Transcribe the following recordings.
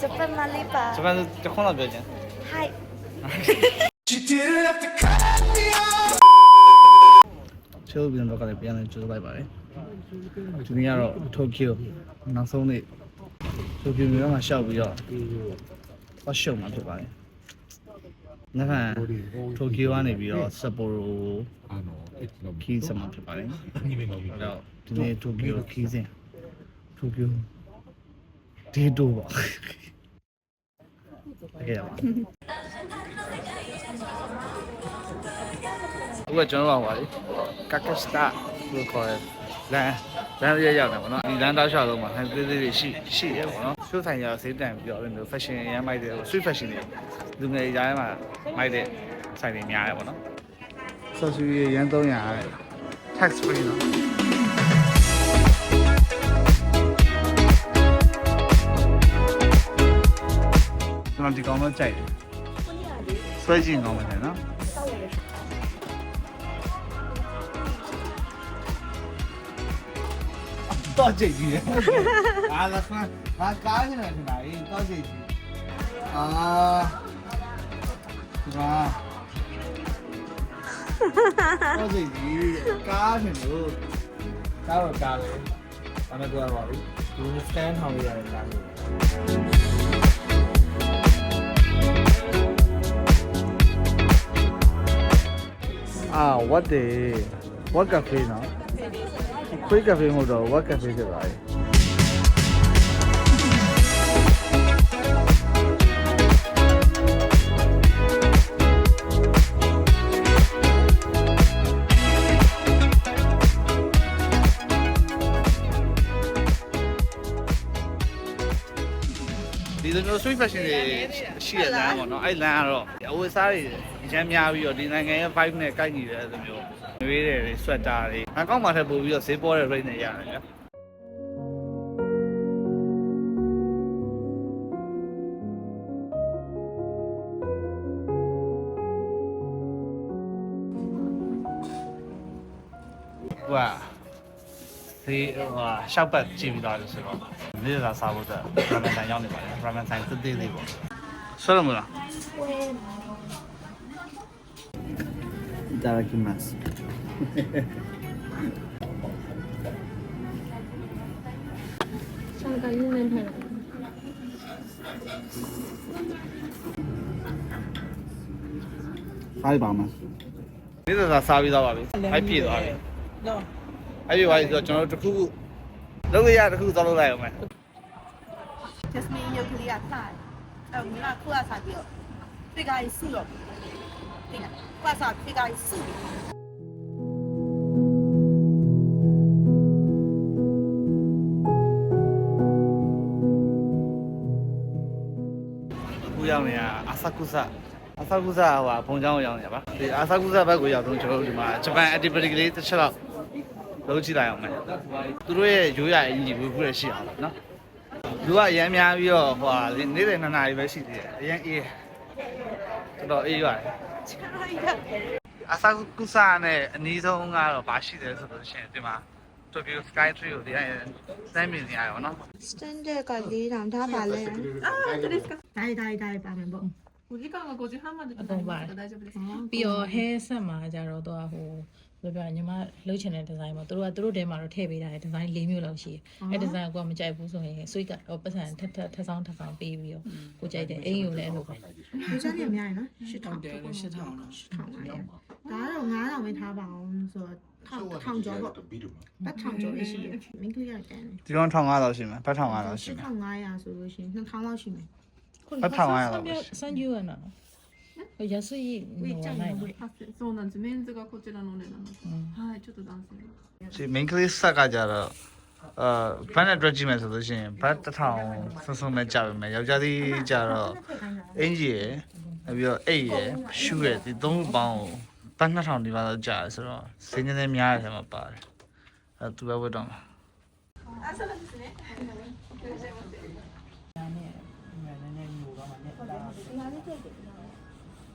ဂျပန်မလေးပါ ဂျပန်တစ်ခွန်းလောက်ပြောချင် Hi She didn't have to cut me off ချေဦးပြန်တော့ကလည်းပြန်လဲကျိုးလိုက်ပါတယ်ဒီနေ့ကတော့တိုကျိုနောက်ဆုံးနေ့တိုကျိုမြို့မှာရှောက်ပြီးတော့ဟောရှုံမှာဖြစ်ပါတယ်နဟန်တိုကျိုကနေပြီးတော့ဆပ်ပိုရိုခီးစမှာဖြစ်ပါတယ်အဲ့တော့ဒီနေ့တိုကျိုခီးစဉ်တိုကျိုဒေတိုပါ ခဲ့ရပါအခုကကျွန်တော်ကဟိုပါလေကာကက်စတာလို့ခေါ်တယ်လမ်းလမ်းရရောက်တယ်ပေါ့နော်ဒီလမ်းတောက်လျှောက်လုံးမှာဟန်သေးသေးတွေရှိရှိတယ်ပေါ့နော်သူ့ဆိုင်ရာဈေးတန်ပြီးတော့အဲ့လို fashion ရမ်းမိုက်တယ် street fashion တွေလူငယ်ရာမှာမိုက်တဲ့ဆိုင်တွေများတယ်ပေါ့နော်ဆော့ဆူရရမ်း300ရတယ် tax free နော် တော်ဒီကောင်တော့ကြိုက်တယ်ဆွဲကြည့်ကောင်းပါတယ်နော်တော့ကြိတ်ကြီးတယ်အာလာဖန်ဘာကားနေလဲနေတာအေးတော့ကြိတ်ကြီးအာဒီမှာတော့ကြိတ်ကြီးကားနေလို့ကားတော့ကားပဲဘာနဲ့ကြွားပါလိဒီစတန်ထောင်ရတဲ့ကားမျိုး အာ what day what cafe နော်ခွေးကဖေးမဟုတ်တော့ဝက်ကဖေးဖြစ်သွားပြီဒီလိုမျိုး sweet fashion တွေရှိတဲ့လမ်းပေါ့နော်အဲ့လမ်းကတော့အဝတ်အစားတွေ အများများပြီးတော့ဒီနိုင်ငံရဲ့ vibe နဲ့ကိုက်ညီတဲ့လိုမျိုးနွေးတယ်တွေ sweater တွေငါကောက်မှထပ်ပို့ပြီးတော့ဈေးပေါ်တဲ့ rate နဲ့ရတယ်ဗျာဟွာဒီဟိုဟာရှောက်ပတ်ကြည့်ပြီးသားလို့ဆိုတော့နေ့စားစားဖို့အတွက်ရာမန်ဆိုင်ရောက်နေပါတယ်ရာမန်ဆိုင်သစ်သေးလေးပေါ့ဆွဲရမလားဝဲ いただきます。ဆောင်းကနင်းနေတယ် စားရပါမယ်။နေ့စားစားပြီးသားပါပြီ။အဲ့ပြည့်သွားပြီ။နော်။အဲ့ပြည့်သွားပြီဆိုတော့ကျွန်တော်တို့တစ်ခုခုလုပ်ရတစ်ခုသွားလုပ်လိုက်အောင်မယ် Jasmine ရုပ်ကလေးကစတယ်အဲ့တော့ညီမခုကစားပြီးတော့ figure ကြီးစုတော့ တင်တာခုကစား figure ကြီးစု။အခုရောက်နေတာအာဆာကုဆာအာဆာကုဆာဟိုဘုံကျောင်းကိုရောက်နေတာပါ။ဒီအာဆာကုဆာဘက်ကိုရောက်တော့ကျွန်တော်တို့ဒီမှာဂျပန် activity ကလေးတစ်ချက်တော့လုပ်ကြည့်လိုက်အောင်မယ်။သူတို့ရဲ့ရိုးရအင်ကြီးဝေဖူးရရှိအောင်နော်။လူကအရမ်းများပြီးတော့ဟိုဟာနေ့လယ်2နာရီပဲရှိသေးတယ်။အရမ်းအေးတော်တော်အေးရတယ်။ အဆာကုစာနဲ့အနီးဆုံးကတော့ဘာရှိတယ်ဆိုလို့ရှိရင်ဒီမှာ Tokyo Sky Tree ကိုတရားရင်စမ်းမြင်နေရရောနော် စတန်ဒတ်က၄တောင်ဒါပါလဲ ဒါဒါဒါဒါပါမယ်ပေါ့5時間は5時半まであとは大丈夫です ပြီးတော့ hair set မှာကျတော့သူကဟို ဘယ်လိုပြောလဲညီမလှုပ်ချင်တဲ့ design ပေါ့သူတို့ကသူတို့တဲမှာတော့ထည့်ပေးတာတယ် design ၄မျိုးလောက်ရှိတယ်အဲ design ကိုကမကြိုက်ဘူးဆိုရင် sweet ကတော့ပတ်စံထက်ထက်ထက်ဆောင်ထက်ဆောင်ပေးပြီးတော့ကိုကြိုက်တဲ့အိမ်ကိုလည်းအဲ့လိုပဲလူချမ်းနေအများကြီးနော်ရှစ်ထောင်တယ်လို့8000တော့ထောင်ပါရဲ့ဒါကတော့9000ပဲထားပါအောင်ဆိုတော့ထောင်ထောင်ကျော်ပေါ့ပတ်ထောင်ကျော်လေးရှိတယ်မင်းကလေးကတန်းတယ်ဒီကောင်1500လောက်ရှိမယ်ဘတ်1500လောက်ရှိမယ်8500ဆိုလို့ရှိရင်2000လောက်ရှိမယ်ပတ်ထောင်ရတော့ပဲစမ်းယူရနော် ဟိုရすいのはないのあそうなんですメンズがこちらのお値段ですはいちょっと男性が ဒီ main class set ကကြတော့အာဘတ်နဲ့တွက်ကြည့်မယ်ဆိုလို့ရှိရင်ဘတ်1000ဆုံးဆုံးနဲ့ကြာပြီမယ်ယောက်ျားလေးကြတော့အင်ဂျီရယ်နောက်ပြီးတော့အိတ်ရယ်ရှူရယ်ဒီသုံးခုပေါင်းကိုဘတ်2000ဒီပါတော့ကြာတယ်ဆိုတော့စင်းနေနေများတယ်ထဲမှာပါတယ်အဲသူပဲဝတ်တော့မှာ ဒါလေးတွေရော free တယ်ဟုတ်တယ်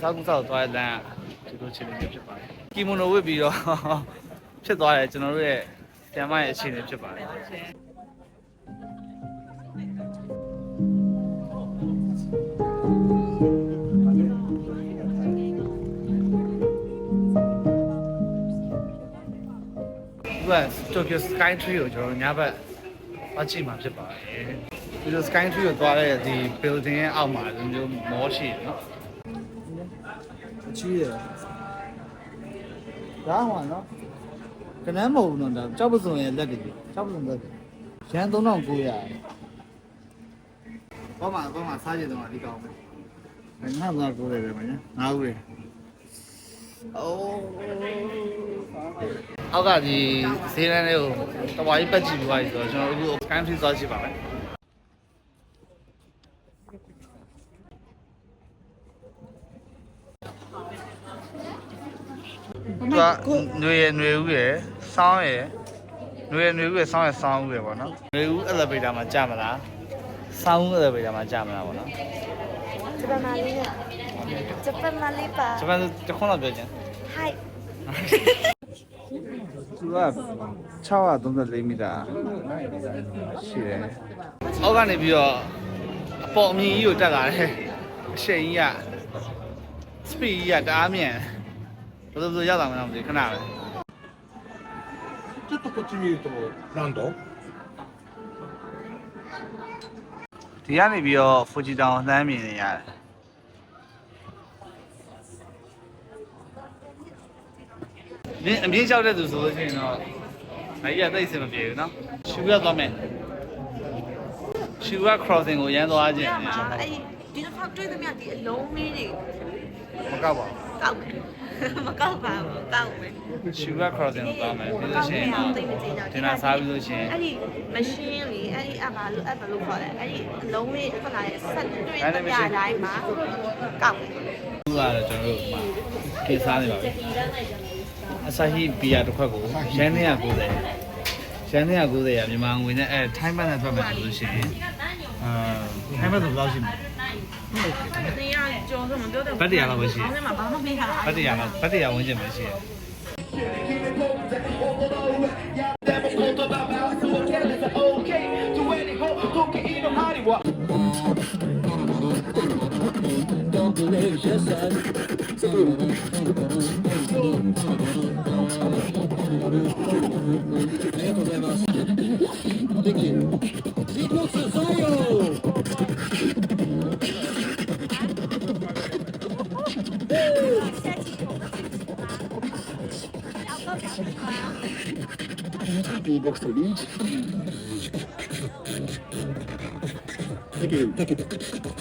အဆာကုဆာကိုသွားတဲ့လမ်းကဒီလိုခြေနေဖြစ်ပါတယ်ကီမိုနိုဝတ်ပြီးတော့ဖြစ်သွားတယ်ကျွန်တော်တို့ရဲ့ကျမ်းမရဲ့အခြေအနေဖြစ်ပါတယ်သူက Tokyo Sky Tree ကိုကျွန်တော်တို့ညဘက်အကြည့်မှာဖြစ်ပါတယ်ဒီလို Sky Tree ကိုသွားတဲ့ဒီ building ရဲ့အောက်မှာဒီလိုမောရှိတယ်နော် အချီးရဒါဟောနော်ကနမ်းမဟုတ်ဘူးနော်ဒါကြောက်ပစုံရဲ့လက်တွေကြောက်ပစုံလက်တွေရန်3900ဘာမှဘာမှစားကြတယ်တော့ဒီကောင်းမယ်ငါငါကိုရတယ်မင်းငါဦးရအိုးအောက်ကဒီဈေးလမ်းလေးကိုတဝါကြီးပတ်ကြည့်ပြီးသွားပြီဆိုတော့ကျွန်တော်တို့အခု country သွားကြည့်ပါမယ် သူကຫນွေရယ်ຫນွေဦးရယ်စောင်းရယ်ຫນွေရယ်ຫນွေဦးရယ်စောင်းရယ်စောင်းဦးရယ်ပေါ့နော်ຫນွေဦး elevator မှာကြာမလားစောင်းဦး elevator မှာကြာမလားပေါ့နော် ဂျပန်မာလေးနဲ့ဂျပန်မာလေးပါ ဂျပန်တခွန်းတော့ပြောချင် ဟိုက် သူက634မီတာရှိတယ်။အောက်ကနေပြီးတော့အပေါ်အမြင်ကြီးကိုတက်လာတယ်။အရှိန်ကြီးက speed ကြီးကတအားမြန်ဘယ်လို ဘယ်လိုရောက်လာမလဲမသိဘူးခဏပဲ ちょっとこっち見るとランド ။ဒီကနေပြီးတော့ Fuji တောင်လှမ်းမြင်နေရတယ်။မြင်းအမြင့်လျှောက်တဲ့သူဆိုလို့ရှိရင်တော့အဲ့ဒီကသိပ်စင်မပြေဘူးနော်။ရှူရသွားမယ်။ရှူရ crossing ကိုရမ်းသွားခြင်း ရ နဲ့ မှာအဲ့ဒီ ဒီတစ်ခါတွေ့သမျှဒီအလုံးလေးတွေမကောက်ပါဘူးကောက်မယ်မကောက်ပါဘူးကောက်မယ် sugar crossing ကိုသွားမယ်ပြီးလို့ရှိရင်တော့ဒီနာစားပြီးလို့ရှိရင်အဲ့ဒီ machine လေးအဲ့ဒီအပ်ပါလို့အပ်ပါလို့ခေါ်တယ်အဲ့ဒီအလုံးလေးခဏလေးဆက်တွေ့သမျှတိုင်းမှာကောက်မယ်သူကတော့ကျွန်တော်တို့မှာကိစားနေပါပြီအစာဟီဘီယာတစ်ခွက်ကိုရန်290ရန်290ရမြန်မာငွေနဲ့အဲထိုင်းဘတ်နဲ့ထွက်မယ်ဆိုလို့ရှိရင်အာထိုင်းဘတ်ဆိုဘယ်လောက်ရှိမလဲ တရားကြောဆိုမပြောတဲ့ဘတ်တရား လောက်ပဲရှိတယ်အဲ့မှာဘာမှမပေးတာဘတ်တရားလောက်ဘတ်တရားဝန်းကျင်ပဲရှိတယ်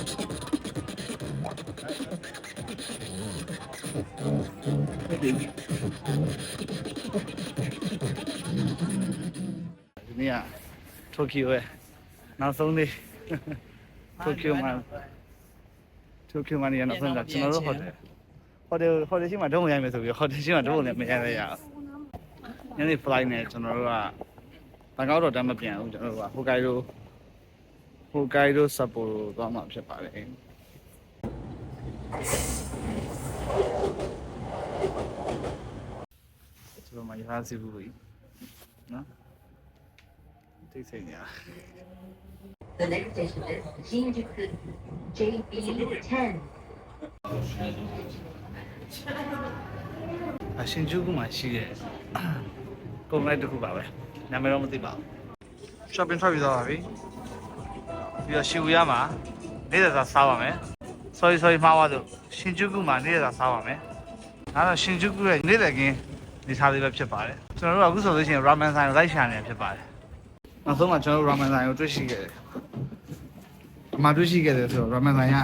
ဒီနေ့ကတိုကျိုရဲ့နောက်ဆုံးနေ့တိုကျိုမှာတိုကျိုမှာနေရနောက်ဆုံးကကျွန်တော်တို့ဟိုတယ် ဟိုတယ်ဟိုတယ်ရှိမှတော့မရိုက်မယ်ဆိုပြီးဟိုတယ်ရှိမှတော့လည်းမရိုက်ရရအောင်ညနေ flight နဲ့ကျွန်တော်တို့ကဘန်ကောက်တော့တမ်းမပြန်ဘူးကျွန်တော်တို့ကဟိုကိုင်ဒိုဟိုကိုင်ဒိုဆပ်ပိုရိုသွားမှာဖြစ်ပါတယ်ကျွန်တော်မှရထားစီဘူးကြီးနော်တိတ်ဆိတ်နေရ The next station is Shinjuku JB10. အရှင်ကျုကုမှာရှိတယ်ကုန်လိုက်တစ်ခုပါပဲနာမည်တော့မသိပါဘူး shopping ထွက်ပြီးသွားပါပြီပြီးတော့ရှီဝီယာမှာနေ့စားစားပါမယ် sorry sorry မှားသွားလို့ရှင်ကျုကုမှာနေ့စားစားပါမယ်ဒါတော့ရှင်ကျုကုရဲ့နေ့လည်ကင်းနေစားလေးပဲဖြစ်ပါတယ်ကျွန်တော်တို့ကအခုဆိုလို့ရှိရင် ramen ဆိုင်ကိုလိုက်ရှာနေဖြစ်ပါတယ်နောက်ဆုံးမှာကျွန်တော်တို့ ramen ဆိုင်ကိုတွေ့ရှိခဲ့တယ်အ မှတွေ့ရှိခဲ့တယ်ဆိုတော့ ramen ဆိုင်က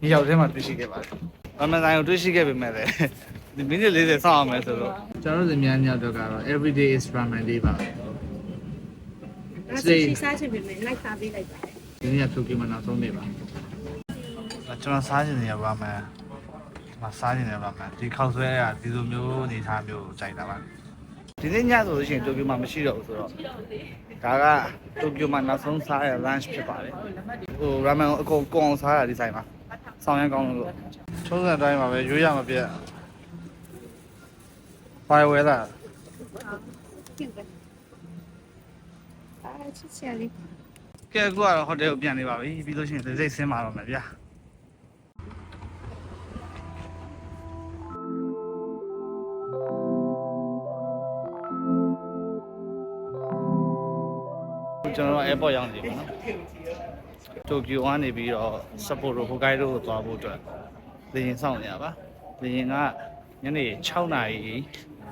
ဒီရောက်ထဲမှာတွေ့ရှိခဲ့ပါတယ် ramen ဆိုင်ကိုတွေ့ရှိခဲ့ပေမဲ့လည်းဒီမိနစ်40စောင့်အောင်မယ်ဆိုတော့ကျွန်တော်တို့အများကြီးတော့ကတော့ every day is ramen day ပါပဲအဲ့ဒါစီစားချင်ပေမဲ့လိုက်စားပေးလိုက်ပါဒီနေ့ကတိုကျိုမှာနောက်ဆုံးနေ့ပါကျွန်တော်စားချင်နေရပါမယ်မစားချင်နေပါမယ်ဒီခောက်ဆွဲကဒီလိုမျိုးအနေထားမျိုးကြိုက်တာပါဒီနေ့ညဆိုလို့ရှိရင်တိုကျိုမှာမရှိတော့ဘူးဆိုတော့ ဒါကတိုကျိုမှာနောက်ဆုံးစားရတဲ့ lunch ဖြစ်ပါတယ်ဟို ramen အကုန်ကုန်အောင်စားရဒီဆိုင်မှာဆောင်းရမ်းကောင်းလို့ချုံးစံတိုင်းမှာပဲရွေးရမှာပြည့်ဖိုင်ဝဲလာအားချစ်ချင်လေးကဲအခုကတော့ဟိုတယ်ကိုပြန်နေပါပြီပြီးလို့ရှိရင်စိတ်ဆင်းပါတော့မယ်ဗျာ airport ရောက်နေပြီနော်တိုကျိုကနေပြီးတော့ဆပ်ပိုရိုဟိုကိုင်ဒိုကိုသွားဖို့အတွက်လေယာဉ်စောင့်နေရပါလေယာဉ်ကညနေ6နာရီ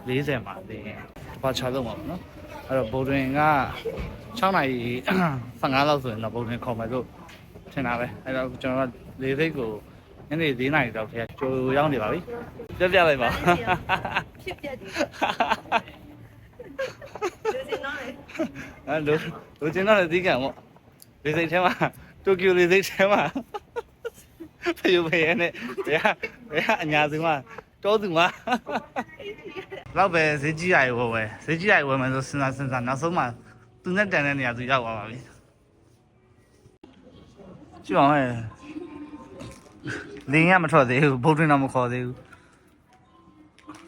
40မှာလေယာဉ်တစ်ပါချလုံးပါဘူးနော်အဲ့တော့ဘိုဒရင်က6နာရီ15လောက်ဆိုရင်တော့ဘိုဒရင်ခေါ်မယ်လို့ထင်တာပဲအဲ့တော့ကျွန်တော်ကလေစိတ်ကိုညနေ4နာရီတော့ထဲကျိုးရောက်နေပါပြီပြပြလိုက်ပါဖြစ်ပြတယ်လူစင် တော့လေအဲ့လိုလိုချင်တော့လည်းသိကံပေါ့လေစိတ်ထဲမှာတိုကျိုလေစိတ်ထဲမှာဖယိုဖယဲနဲ့ဘယ်ဟာဘယ်ဟာအညာစုမှာတောသူမှာတော့ပဲဈေးကြီးရရွယ်ပဲဈေးကြီးရရွယ်မယ်ဆိုစဉ်းစားစဉ်းစားနောက်ဆုံးမှသူနဲ့တန်တဲ့နေရာသူရောက်သွားပါပြီကြည့်အောင်ဟဲ့လင်းရမထွက်သေးဘူးဘုတ်တွင်းတော့မခေါ်သေးဘူး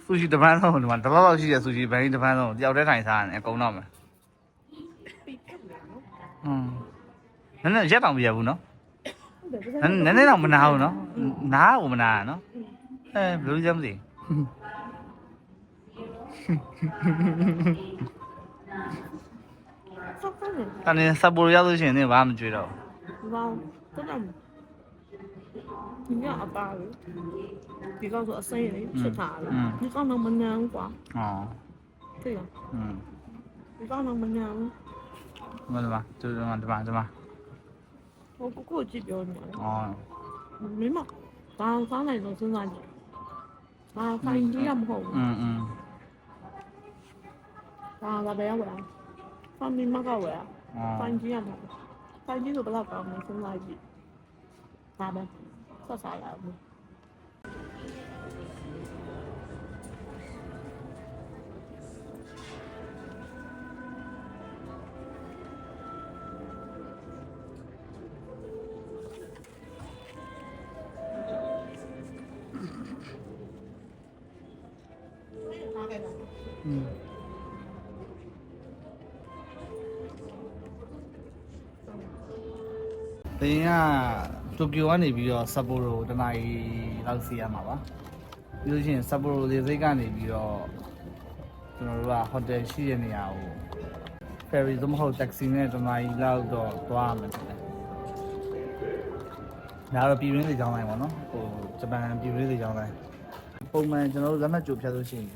ဆူရှီတပန်းလုံးဒီမှာတစ်လောက်လောက်ရှိတဲ့ဆူရှီဘန်ကြီးတပန်းလုံးတယောက်တည်းထိုင်စားရတယ်အကုန်တော့မယ် อืมနည်းနည်းရက်တောင်မရဘူးနော်နည်းနည်းတော့မနာဘူးနော်နားကိုမနာရနော်အဲဘယ်လိုကြမသိတန်နေစပ်ပေါ်ရောက်လို့ရှိရင်လည်းဘာမှမကြွေတော့ဘူးဘာတော့တော့你要阿爸了，比方说生意是他了，你讲能不能管？哦，对呀，嗯，你讲能不能？ မလပါကျိုးဒီမှာဒီမှာဒီမှာ 我不过去表你了， ဩ 没嘛，咱咱那种身上去，啊，反正你也不好， อืมอืม 啊，那边要不然，反正没搞完， ဩ 反正也不好，反正都不老搞，没身上去，咋办？这啥来不？ တင်းကတိုကျိုကနေပြီးတော့ဆပ်ပိုရိုတနားရီလောက်စီရမှာပါပြီးလို့ရှိရင်ဆပ်ပိုရိုလေစိတ်ကနေပြီးတော့ကျွန်တော်တို့ကဟိုတယ်ရှိတဲ့နေရာကို ferry သို့မဟုတ် taxi နဲ့တနားရီလောက်တော့သွားရမယ်ထင်တယ်ဒါတော့ပြည်ရင်းလေကြောင်းတိုင်းပေါ့နော်ဟိုဂျပန်ပြည်ရင်းလေကြောင်းတိုင်းပုံမှန်ကျွန်တော်တို့လက်မှတ်ကြိုဖြတ်လို့ရှိရင်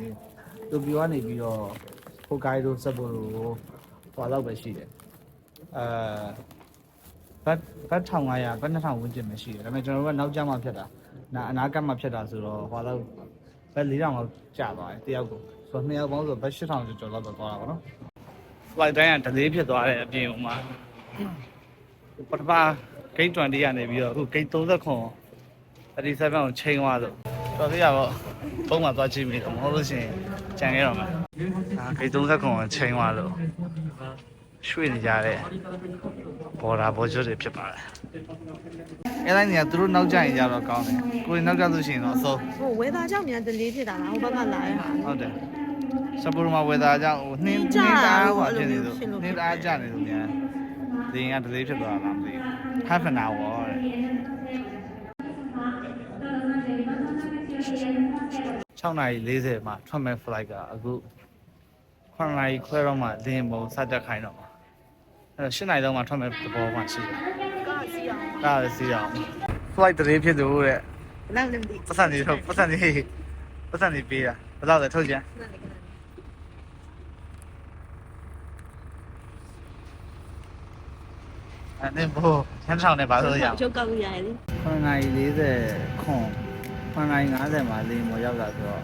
တိုကျိုကနေပြီးတော့ဟိုကိုင်ဒိုဆပ်ပိုရိုကိုဟိုလောက်ပဲရှိတယ်အဲ ဘတ်ဘတ်1500ဘတ်2000ဝန်းကျင်ပဲရှိတယ်ဒါပေမဲ့ကျွန်တော်တို့ကနောက်ကျမှဖြတ်တာနာအနာကမှဖြတ်တာဆိုတော့ဟိုလောက်ဘတ်4000လောက်ကျသွားတယ်တယောက်ကိုဆိုတော့နှစ်ယောက်ပေါင်းဆိုဘတ်8000ကျော်ကျော်လောက်တော့သွားတာပေါ့နော် flight တိုင်းက delay ဖြစ်သွားတဲ့အပြင်ဟိုမှာပထမ gate 20ကနေပြီးတော့အခု gate 30ခွန်37ကိုချိန်သွားဆိုတော်သေးရပေါ့ပုံမှန်သွားကြည့်မိတော့မဟုတ်လို့ရှိရင်ကြံခဲ့တော့မှာအာ gate 30ခွန်ကိုချိန်သွားလို့ ရွှေ့နေကြတဲ့ဘော်ဒါဘော်ကျွတ်တွေဖြစ်ပါတယ်အဲ့လိုက်နေကသူတို့နောက်ကျရင်ကြတော့ကောင်းတယ်ကိုယ်နောက်ကျလို့ရှိရင်တော့အဆုံးဟိုဝဲသားကြောင့်မြန်တလေးဖြစ်တာလားဟိုဘက်ကလာရတာဟုတ်တယ်စပူရမဝဲသားကြောင့်ဟိုနှင်းနှင်းသားဟိုဖြစ်နေလို့နှင်းသားကျနေလို့မြန်ဒီရင်ကတလေးဖြစ်သွားတာမသိဘူး half an hour တဲ့6နာရီ40မှာထွက်မဲ့ flight ကအခု9နာရီခွဲတော့မှလင်းပုံစတက်ခိုင်းတော့ အဲ၈နိုင်တော့မှထွက်မဲ့သဘောမှရှိတယ်ကားစီအောင်ဒါပဲစီးရအောင် flight တရေဖြစ်သူတဲ့ဘယ်လောက်လဲမသိပတ်စံနေတော့ပတ်စံနေပတ်စံနေပေးတာဘယ်လောက်လဲထုတ်ကြမ်းအဲ့နဲ့ဘိုးချမ်းဆောင်နဲ့ဘာလို့ရအောင်ချုပ်ကောက်လို့ရတယ်လေ9နိုင်40ခွန်9နိုင်50မှာလင်းမော်ရောက်တာဆိုတော့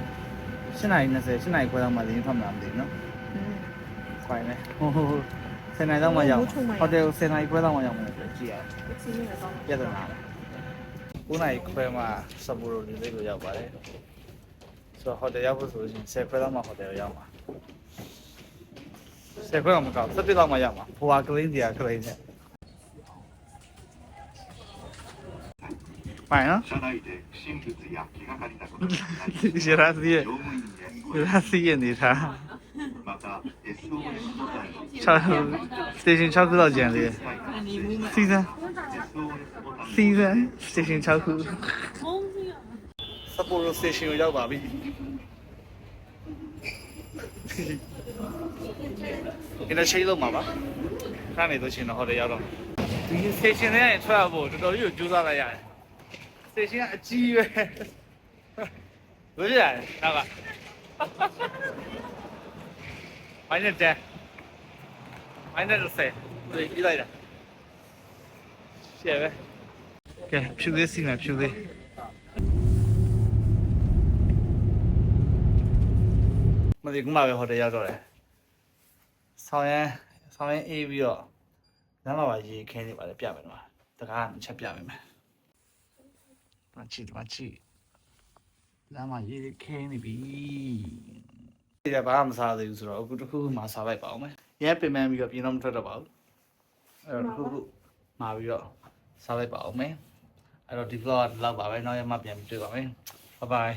7နိုင်20 7နိုင်ခွဲတော့မှလင်းထွက်မှာမသိဘူးနော်ခွိုင်မယ်ဟိုဟို 10နာရီတော့မှရောက်ဟိုတယ်10နာရီခွဲတော့မှရောက်မယ်ဆိုကြည့်ရအောင် 今天的到。 ပြဿနာလား9နာရီခွဲမှစပူရိုဒီလေးကိုရောက်ပါတယ်ဆိုတော့ဟိုတယ်ရောက်ဖို့ဆိုရင်10ခွဲတော့မှဟိုတယ်ရောက်မှာ ဆယ်ခွဲတော့မကောက်17လောက်မှရမှာဘွာကလင်းစီကကလင်းနဲ့ပိုင်နော် 車内で不審物や気がかりなことがない ရရစီရဲ့ 乗務員へ ရရစီရဲ့နေထား また SOS ボタンを6 station 6ခုလောက်ကျန်သေးတယ်စီဇန် SOS ボタン စီဇန် station 6ခုစပိုရို station ကိုရောက်ပါပြီဒီနေ့ရှိလို့မှာပါခါနေလို့ရှိရင်တော့ဟိုတယ်ရောက်တော့ဒီ station ထဲကနေထွက်ရဖို့တော်တော်ကြီးကိုကြိုးစားလိုက်ရတယ် station ကအကြီးပဲဘယ်လိုလဲနောက်ကမိုင်းနဲ့တက် မိုင်းနဲ့10ဒီပြီးလိုက်တာရှယ်ပဲကဲဖြူသေးစီမယ်ဖြူသေးမဒီကမှပဲဟိုတယ်ရောက်တော့တယ်ဆောင်းရန်ဆောင်းရန်အေးပြီးတော့လမ်းမှာပါရေခင်းနေပါလေပြမယ်တော့တကားကတစ်ချက်ပြမယ်မယ်မချီမချီလမ်းမှာရေခင်းနေပြီဒီကဘာမှမစားသေးဘူးဆိုတော့အခုတစ်ခုခုမှစားလိုက်ပါအောင်မယ် ရဲပင်ပန်းပြီးတော့ပြင်တော့မထွက်တော့ပါဘူးအဲ့တော့တစ်ခုခုမှာပြီးတော့စားလိုက်ပါအောင်မယ်အဲ့တော့ဒီ vlog ကဒီလောက်ပါပဲနောက်ရမှပြန်ပြီးတွေ့ပါမယ် bye bye